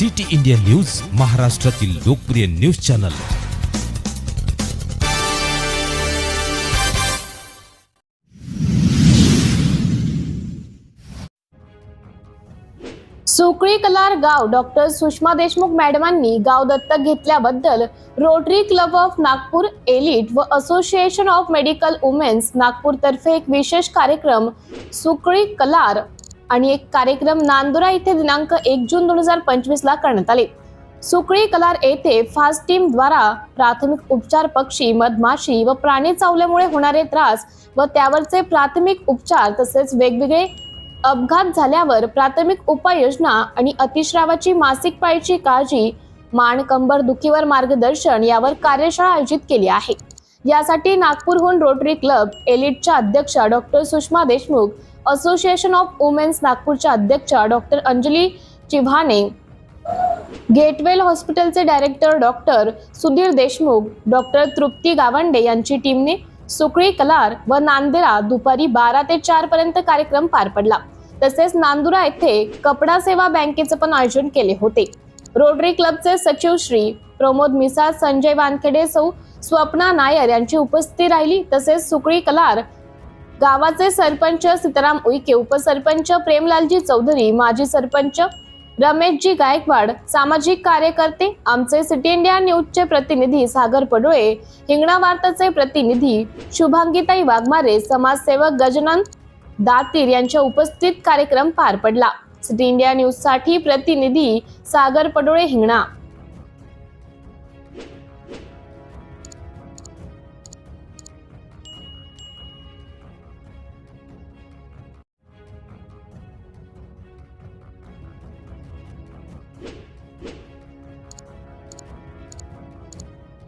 City India news महाराष्ट्रातील लोकप्रिय news channel. Sukali Kalar गाव डॉक्टर सुषमा देशमुख मॅडमांनी गाव दत्तक घेतल्याबद्दल Rotary Club of Nagpur Elite व असोसिएशन ऑफ मेडिकल वुमेन्स नागपूरतर्फे एक विशेष कार्यक्रम सुकळी कलार आणि एक कार्यक्रम नांदुरा येथे दिनांक एक जून दोन हजार पंचवीस ला करण्यात आले. सुकळी कलार येथे फास्ट टीम द्वारा प्राथमिक उपचार पक्षी मधमाशी व प्राणी चावल्यामुळे होणारे त्रास व त्यावरचे प्राथमिक उपचार तसेच वेगवेगळे अपघात झाल्यावर प्राथमिक उपाययोजना आणि अतिश्रावाची मासिक पाळीची काळजी मान कंबर दुखीवर मार्गदर्शन यावर कार्यशाळा आयोजित केली आहे. यासाठी नागपूरहून रोटरी क्लब एलिटच्या अध्यक्षा doctor Sushma Deshmukh Association of Women's नागपूरच्या अध्यक्षा डॉक्टर अंजली चिव्हाणे गेटवेल हॉस्पिटलचे director doctor Sudhir Deshmukh doctor Trupti Gawande यांची टीमने सुकळी कलार व नांदेरा दुपारी बारा ते चार पर्यंत कार्यक्रम पार पडला. तसेच नांदुरा येथे कपडा सेवा बँकेचे पण आयोजन केले होते. रोटरी क्लबचे सचिव श्री प्रमोद मिसाळ संजय वानखेडे सौ स्वप्ना नायर यांची उपस्थिती राहिली. तसेच सुकळी कलार गावाचे सरपंच सीताराम उईके उपसरपंच प्रेमलालजी चौधरी माजी सरपंच रमेशजी गायकवाड सामाजिक कार्यकर्ते आमचे सिटी इंडिया न्यूजचे प्रतिनिधी सागर पडोळे हिंगणा वार्ताचे प्रतिनिधी शुभांगीताई वाघमारे समाजसेवक गजानन दातीर यांच्या उपस्थित कार्यक्रम पार पडला. सिटी इंडिया न्यूजसाठी प्रतिनिधी सागर पडोळे हिंगणा.